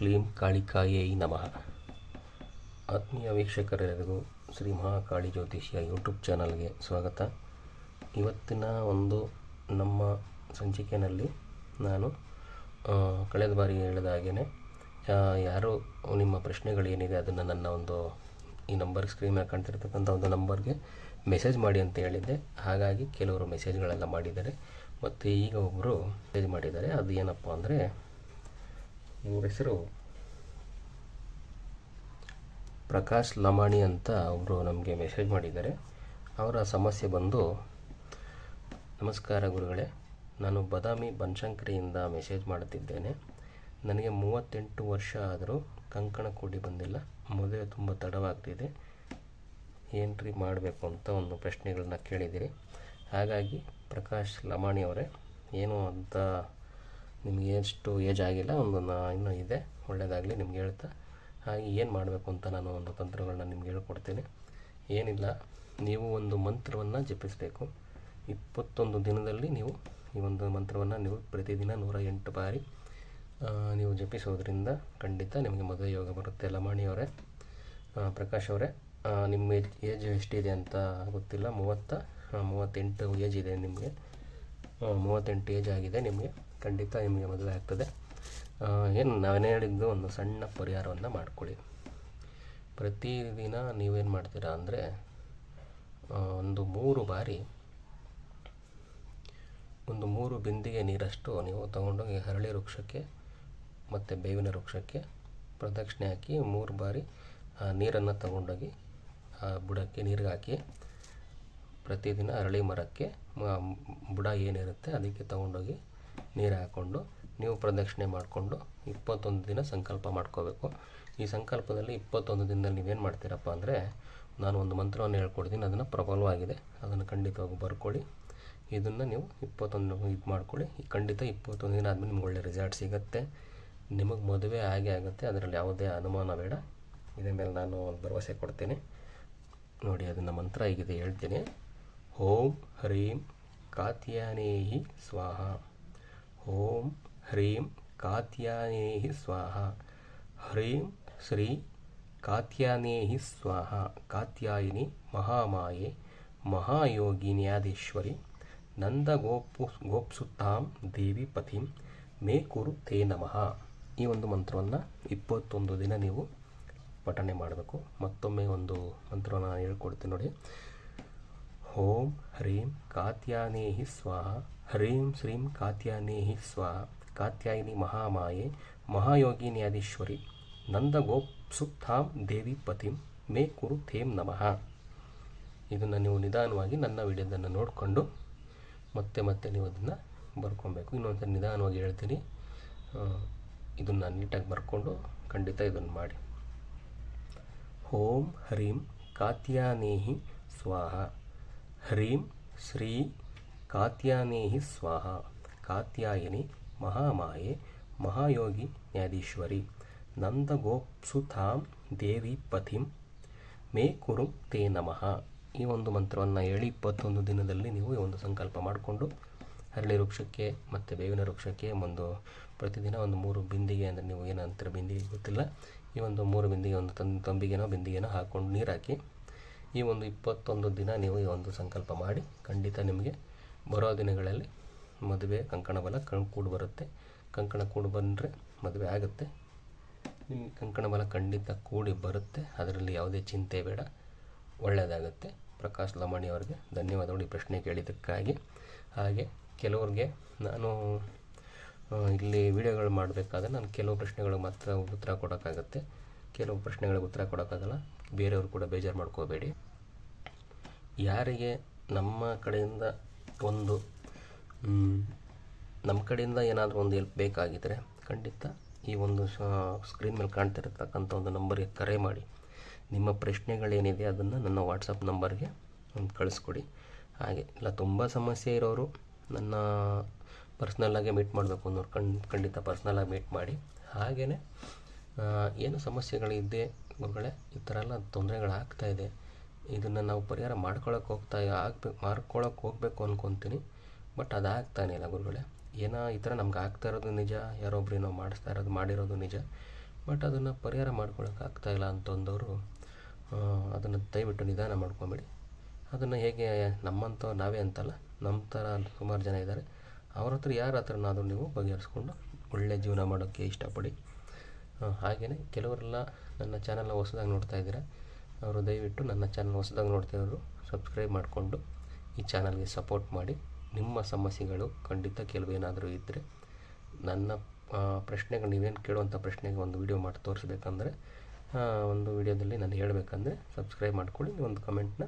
ಕ್ಲೀಂ ಕಾಳಿಕಾಯೇ ನಮಃ. ಆತ್ಮೀಯ ವೀಕ್ಷಕರೆಲ್ಲರಿಗೂ ಶ್ರೀ ಮಹಾಕಾಳಿ ಜ್ಯೋತಿಷಿಯ ಯೂಟ್ಯೂಬ್ ಚಾನಲ್ಗೆ ಸ್ವಾಗತ. ಇವತ್ತಿನ ಒಂದು ನಮ್ಮ ಸಂಚಿಕೆಯಲ್ಲಿ ನಾನು ಕಳೆದ ಬಾರಿ ಹೇಳಿದ ಹಾಗೆಯೇ ಯಾರು ನಿಮ್ಮ ಪ್ರಶ್ನೆಗಳೇನಿದೆ ಅದನ್ನು ನನ್ನ ಒಂದು ಈ ನಂಬರ್ ಸ್ಕ್ರೀನ್ ಮೇಲೆ ಕಾಣ್ತಿರ್ತಕ್ಕಂಥ ಒಂದು ನಂಬರ್ಗೆ ಮೆಸೇಜ್ ಮಾಡಿ ಅಂತ ಹೇಳಿದ್ದೆ. ಹಾಗಾಗಿ ಕೆಲವರು ಮೆಸೇಜ್ಗಳೆಲ್ಲ ಮಾಡಿದ್ದಾರೆ. ಮತ್ತು ಈಗ ಒಬ್ಬರು ಮೆಸೇಜ್ ಮಾಡಿದ್ದಾರೆ. ಅದು ಏನಪ್ಪ ಅಂದರೆ ಇವ್ರ ಹೆಸರು ಪ್ರಕಾಶ್ ಲಮಾಣಿ ಅಂತ ಅವರು ನಮಗೆ ಮೆಸೇಜ್ ಮಾಡಿದ್ದಾರೆ. ಅವರ ಸಮಸ್ಯೆ ಬಂದು, ನಮಸ್ಕಾರ ಗುರುಗಳೇ, ನಾನು ಬದಾಮಿ ಬನಶಂಕರಿಯಿಂದ ಮೆಸೇಜ್ ಮಾಡುತ್ತಿದ್ದೇನೆ. ನನಗೆ ಮೂವತ್ತೆಂಟು ವರ್ಷ ಆದರೂ ಕಂಕಣ ಕೂಡಿ ಬಂದಿಲ್ಲ. ಮದುವೆ ತುಂಬ ತಡವಾಗ್ತಿದೆ. ಏನ್ರಿ ಮಾಡಬೇಕು ಅಂತ ಒಂದು ಪ್ರಶ್ನೆಗಳನ್ನ ಕೇಳಿದ್ದೀರಿ. ಹಾಗಾಗಿ ಪ್ರಕಾಶ್ ಲಮಾಣಿ ಅವರೇ, ಏನು ಅಂತ ನಿಮಗೆ ಎಷ್ಟು ಏಜ್ ಆಗಿಲ್ಲ ಒಂದು ಇನ್ನೂ ಇದೆ ಒಳ್ಳೆಯದಾಗಲಿ ನಿಮ್ಗೆ ಹೇಳ್ತಾ. ಹಾಗೆ ಏನು ಮಾಡಬೇಕು ಅಂತ ನಾನು ಒಂದು ತಂತ್ರಗಳನ್ನ ನಿಮ್ಗೆ ಹೇಳ್ಕೊಡ್ತೀನಿ. ಏನಿಲ್ಲ, ನೀವು ಒಂದು ಮಂತ್ರವನ್ನು ಜಪಿಸಬೇಕು. ಇಪ್ಪತ್ತೊಂದು ದಿನದಲ್ಲಿ ನೀವು ಈ ಒಂದು ಮಂತ್ರವನ್ನು ನೀವು ಪ್ರತಿದಿನ ನೂರ ಎಂಟು ಬಾರಿ ನೀವು ಜಪಿಸೋದ್ರಿಂದ ಖಂಡಿತ ನಿಮಗೆ ಮದುವೆ ಯೋಗ ಬರುತ್ತೆ. ಲಮಾಣಿಯವರೇ ಪ್ರಕಾಶ್ ಅವರೇ ನಿಮ್ಮ ಏಜ್ ಏಜ್ ಎಷ್ಟಿದೆ ಅಂತ ಗೊತ್ತಿಲ್ಲ. ಮೂವತ್ತ ಮೂವತ್ತೆಂಟು ಏಜ್ ಇದೆ ನಿಮಗೆ. ಮೂವತ್ತೆಂಟು ಏಜ್ ಆಗಿದೆ ನಿಮಗೆ. ಖಂಡಿತ ನಿಮಗೆ ಮದುವೆ ಆಗ್ತದೆ. ಏನು ನಾನು ಹೇಳಿದ್ದು ಒಂದು ಸಣ್ಣ ಪರಿಹಾರವನ್ನು ಮಾಡಿಕೊಳ್ಳಿ. ಪ್ರತಿದಿನ ನೀವೇನು ಮಾಡ್ತೀರಾ ಅಂದರೆ ಒಂದು ಮೂರು ಬಾರಿ ಒಂದು ಮೂರು ಬಿಂದಿಗೆ ನೀರಷ್ಟು ನೀವು ತಗೊಂಡೋಗಿ ಹರಳಿ ವೃಕ್ಷಕ್ಕೆ ಮತ್ತು ಬೇವಿನ ವೃಕ್ಷಕ್ಕೆ ಪ್ರದಕ್ಷಿಣೆ ಹಾಕಿ ಮೂರು ಬಾರಿ, ಆ, ನೀರನ್ನು ತಗೊಂಡೋಗಿ, ಆ, ಬುಡಕ್ಕೆ ನೀರಿಗೆ ಹಾಕಿ ಪ್ರತಿದಿನ ಅರಳಿ ಮರಕ್ಕೆ ಬುಡ ಏನಿರುತ್ತೆ ಅದಕ್ಕೆ ತಗೊಂಡೋಗಿ ನೀರು ಹಾಕ್ಕೊಂಡು ನೀವು ಪ್ರದಕ್ಷಿಣೆ ಮಾಡಿಕೊಂಡು ಇಪ್ಪತ್ತೊಂದು ದಿನ ಸಂಕಲ್ಪ ಮಾಡ್ಕೋಬೇಕು. ಈ ಸಂಕಲ್ಪದಲ್ಲಿ ಇಪ್ಪತ್ತೊಂದು ದಿನದಲ್ಲಿ ನೀವೇನು ಮಾಡ್ತೀರಪ್ಪ ಅಂದರೆ ನಾನು ಒಂದು ಮಂತ್ರವನ್ನು ಹೇಳ್ಕೊಡ್ತೀನಿ, ಅದನ್ನು ಪ್ರಬಲವಾಗಿದೆ. ಅದನ್ನು ಖಂಡಿತವಾಗಿ ಬರ್ಕೊಳ್ಳಿ. ಇದನ್ನು ನೀವು ಇಪ್ಪತ್ತೊಂದು ಇದು ಮಾಡ್ಕೊಳ್ಳಿ. ಖಂಡಿತ ಇಪ್ಪತ್ತೊಂದು ದಿನ ಆದಮೇಲೆ ನಿಮ್ಗೆ ಒಳ್ಳೆ ರಿಸಲ್ಟ್ ಸಿಗುತ್ತೆ. ನಿಮಗೆ ಮದುವೆ ಆಗೇ ಆಗುತ್ತೆ. ಅದರಲ್ಲಿ ಯಾವುದೇ ಅನುಮಾನ ಬೇಡ. ಇದೇ ಮೇಲೆ ನಾನು ಒಂದು ಭರವಸೆ ಕೊಡ್ತೀನಿ. ನೋಡಿ, ಅದನ್ನು ಮಂತ್ರ ಹೀಗಿದೆ, ಹೇಳ್ತೀನಿ. ಓಂ ಹ್ರೀಂ ಕಾತ್ಯಾನೇಹಿ ಸ್ವಾಹ. ಓಂ ಹ್ರೀಂ ಕಾತ್ಯಾನೇಹಿ ಸ್ವಾಹ. ಹ್ರೀಂ ಶ್ರೀ ಕಾತ್ಯಾನೇಹಿ ಸ್ವಾಹ. ಕಾತ್ಯಾಯಿನಿ ಮಹಾಮಾಯೆ ಮಹಾಯೋಗಿನ್ಯಾದೀಶ್ವರಿ ನಂದ ಗೋಪು ಗೋಪ್ಸುತ್ತಾಂ ದೇವಿ ಪತಿಂ ಮೇ ಕುರು ತೇ ನಮಃ. ಈ ಒಂದು ಮಂತ್ರವನ್ನು ಇಪ್ಪತ್ತೊಂದು ದಿನ ನೀವು ಪಠಣೆ ಮಾಡಬೇಕು. ಮತ್ತೊಮ್ಮೆ ಒಂದು ಮಂತ್ರವನ್ನು ಹೇಳ್ಕೊಡ್ತೀನಿ ನೋಡಿ. ಓಂ ಹ್ರೀಂ ಕಾತ್ಯಾನೇಹಿ ಸ್ವಾಹ, ಹ್ರೀಂ ಶ್ರೀಂ ಕಾತ್ಯಾನೇಹಿ ಸ್ವಾಹ, ಕಾತ್ಯಾಯಿನಿ ಮಹಾಮಾಯೆ, ಮಹಾಯೋಗಿನ್ಯಾದೀಶ್ವರಿ ನಂದ ಗೋಪ್ಸುತ್ತಾಂ ದೇವಿ ಪತಿಂ, ಮೇ ಕುರು ಥೇಂ ನಮಃ. ಇದನ್ನು ನೀವು ನಿಧಾನವಾಗಿ ನನ್ನ ವಿಡಿಯೋದನ್ನು ನೋಡಿಕೊಂಡು ಮತ್ತೆ ಮತ್ತೆ ನೀವು ಅದನ್ನು ಬರ್ಕೊಬೇಕು. ಇನ್ನೊಂದು ನಿಧಾನವಾಗಿ ಹೇಳ್ತೀನಿ. ಇದನ್ನು ನೀಟಾಗಿ ಬರ್ಕೊಂಡು ಖಂಡಿತ ಇದನ್ನು ಮಾಡಿ. ಓಂ ಹ್ರೀಂ ಕಾತ್ಯಾನೇಹಿ ಸ್ವಾಹ. ಹ್ರೀಂ ಶ್ರೀ ಕಾತ್ಯಾನೇಹಿ ಸ್ವಾಹ ಕಾತ್ಯಾಯಿನಿ ಮಹಾಮಾಯೆ ಮಹಾಯೋಗಿ ನ್ಯಾದೀಶ್ವರಿ ನಂದಗೋಪ್ಸುತಾಂ ದೇವಿ ಪಥಿಂ ಮೇ ಕುರು ತೇ ನಮಃ ಈ ಒಂದು ಮಂತ್ರವನ್ನು ಹೇಳಿ ಇಪ್ಪತ್ತೊಂದು ದಿನದಲ್ಲಿ ನೀವು ಈ ಒಂದು ಸಂಕಲ್ಪ ಮಾಡಿಕೊಂಡು ಹರಳಿ ವೃಕ್ಷಕ್ಕೆ ಮತ್ತು ಬೇವಿನ ವೃಕ್ಷಕ್ಕೆ ಒಂದು ಪ್ರತಿದಿನ ಒಂದು ಮೂರು ಬಿಂದಿಗೆ ಅಂದರೆ ನೀವು ಏನಂತೀರ ಬಿಂದಿಗೆ ಗೊತ್ತಿಲ್ಲ. ಈ ಒಂದು ಮೂರು ಬಿಂದಿಗೆ ಒಂದು ತಂಬಿಗೆನೋ ಬಿಂದಿಗೆನೋ ಹಾಕ್ಕೊಂಡು ನೀರು ಹಾಕಿ ಈ ಒಂದು ಇಪ್ಪತ್ತೊಂದು ದಿನ ನೀವು ಈ ಒಂದು ಸಂಕಲ್ಪ ಮಾಡಿ ಖಂಡಿತ ನಿಮಗೆ ಬರೋ ದಿನಗಳಲ್ಲಿ ಮದುವೆ ಕಂಕಣ ಬಲ ಕಣ್ ಕೂಡು ಬರುತ್ತೆ. ಕಂಕಣ ಕೂಡು ಬಂದರೆ ಮದುವೆ ಆಗುತ್ತೆ. ನಿಮಗೆ ಕಂಕಣ ಬಲ ಖಂಡಿತ ಕೂಡಿ ಬರುತ್ತೆ. ಅದರಲ್ಲಿ ಯಾವುದೇ ಚಿಂತೆ ಬೇಡ. ಒಳ್ಳೆಯದಾಗುತ್ತೆ ಪ್ರಕಾಶ್ ಲಮಾಣಿ ಅವರಿಗೆ ಧನ್ಯವಾದಗಳು ಈ ಪ್ರಶ್ನೆ ಕೇಳಿದ್ದಕ್ಕಾಗಿ. ಹಾಗೆ ಕೆಲವ್ರಿಗೆ ನಾನು ಇಲ್ಲಿ ವಿಡಿಯೋಗಳು ಮಾಡಬೇಕಾದ್ರೆ ನಾನು ಕೆಲವು ಪ್ರಶ್ನೆಗಳಿಗೆ ಮಾತ್ರ ಉತ್ತರ ಕೊಡೋಕ್ಕಾಗುತ್ತೆ. ಕೆಲವು ಪ್ರಶ್ನೆಗಳಿಗೆ ಉತ್ತರ ಕೊಡೋಕ್ಕಾಗಲ್ಲ. ಬೇರೆಯವರು ಕೂಡ ಬೇಜಾರು ಮಾಡ್ಕೋಬೇಡಿ. ಯಾರಿಗೆ ನಮ್ಮ ಕಡೆಯಿಂದ ಒಂದು ನಮ್ಮ ಕಡೆಯಿಂದ ಏನಾದರೂ ಒಂದು ಹೆಲ್ಪ್ ಬೇಕಾಗಿದ್ದರೆ ಖಂಡಿತ ಈ ಒಂದು ಸ್ಕ್ರೀನ್ ಮೇಲೆ ಕಾಣ್ತಿರತಕ್ಕಂಥ ಒಂದು ನಂಬರಿಗೆ ಕರೆ ಮಾಡಿ. ನಿಮ್ಮ ಪ್ರಶ್ನೆಗಳೇನಿದೆ ಅದನ್ನು ನನ್ನ ವಾಟ್ಸಪ್ ನಂಬರ್ಗೆ ಒಂದು ಕಳಿಸ್ಕೊಡಿ. ಹಾಗೆ, ಇಲ್ಲ ತುಂಬ ಸಮಸ್ಯೆ ಇರೋರು ನನ್ನ ಪರ್ಸ್ನಲ್ಲಾಗೆ ಮೀಟ್ ಮಾಡಬೇಕು ಅನ್ನೋರು ಕಣ್ ಖಂಡಿತ ಪರ್ಸ್ನಲ್ಲಾಗಿ ಮೀಟ್ ಮಾಡಿ. ಹಾಗೆಯೇ ಏನು ಸಮಸ್ಯೆಗಳಿದೆ ಗುರುಗಳೇ, ಈ ಥರ ಎಲ್ಲ ತೊಂದರೆಗಳಾಗ್ತಾ ಇದೆ. ಇದನ್ನು ನಾವು ಪರಿಹಾರ ಮಾಡ್ಕೊಳಕ್ಕೆ ಹೋಗ್ತಾ ಆಗ್ಬೇಕು ಮಾಡ್ಕೊಳಕ್ಕೆ ಹೋಗ್ಬೇಕು ಅನ್ಕೊತೀನಿ. ಬಟ್ ಅದು ಆಗ್ತಾನೆ ಇಲ್ಲ ಗುರುಗಳೇ. ಏನೋ ಈ ಥರ ನಮ್ಗೆ ಆಗ್ತಾ ಇರೋದು ನಿಜ, ಯಾರೊಬ್ರು ಏನೋ ಮಾಡಿಸ್ತಾ ಇರೋದು ಮಾಡಿರೋದು ನಿಜ. ಬಟ್ ಅದನ್ನು ಪರಿಹಾರ ಮಾಡ್ಕೊಳಕ್ಕೆ ಇಲ್ಲ ಅಂತಂದವರು ಅದನ್ನು ದಯವಿಟ್ಟು ನಿಧಾನ ಮಾಡ್ಕೊಂಬೇಡಿ. ಅದನ್ನು ಹೇಗೆ ನಮ್ಮಂಥ ನಾವೇ ಅಂತಲ್ಲ ನಮ್ಮ ಥರ ಸುಮಾರು ಜನ ಇದ್ದಾರೆ ಅವ್ರ ಹತ್ರ ಯಾರ ಹತ್ರನಾದರೂ ನೀವು ಬಗೆಹರಿಸ್ಕೊಂಡು ಒಳ್ಳೆಯ ಜೀವನ ಮಾಡೋಕ್ಕೆ ಇಷ್ಟಪಡಿ. ಹಾಗೆಯೇ ಕೆಲವರೆಲ್ಲ ನನ್ನ ಚಾನಲ್ನ ಹೊಸದಾಗಿ ನೋಡ್ತಾ ಇದ್ದೀರಾ. ಅವರು ದಯವಿಟ್ಟು ನನ್ನ ಚಾನಲ್ ಹೊಸದಾಗಿ ನೋಡ್ತಿರೋರು ಸಬ್ಸ್ಕ್ರೈಬ್ ಮಾಡಿಕೊಂಡು ಈ ಚಾನಲ್ಗೆ ಸಪೋರ್ಟ್ ಮಾಡಿ. ನಿಮ್ಮ ಸಮಸ್ಯೆಗಳು ಖಂಡಿತ ಕೆಲವೇನಾದರೂ ಇದ್ದರೆ ನನ್ನ ಪ್ರಶ್ನೆಗಳು ನೀವೇನು ಕೇಳುವಂಥ ಪ್ರಶ್ನೆಗೆ ಒಂದು ವಿಡಿಯೋ ಮಾಡಿ ತೋರಿಸ್ಬೇಕಂದ್ರೆ ಒಂದು ವಿಡಿಯೋದಲ್ಲಿ ನಾನು ಹೇಳಬೇಕಂದ್ರೆ ಸಬ್ಸ್ಕ್ರೈಬ್ ಮಾಡಿಕೊಳ್ಳಿ, ಒಂದು ಕಮೆಂಟ್ನ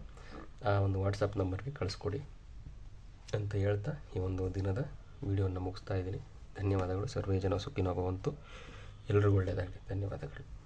ಆ, ಒಂದು ವಾಟ್ಸಪ್ ನಂಬರ್ಗೆ ಕಳಿಸ್ಕೊಡಿ ಅಂತ ಹೇಳ್ತಾ ಈ ಒಂದು ದಿನದ ವಿಡಿಯೋನ ಮುಗಿಸ್ತಾ ಇದ್ದೀನಿ. ಧನ್ಯವಾದಗಳು. ಸರ್ವೇ ಜನ ಸುಖಿನೋ ಎಲ್ಲರಿಗೂ ಒಳ್ಳೆಯದಾಗಲಿ ಧನ್ಯವಾದಗಳು.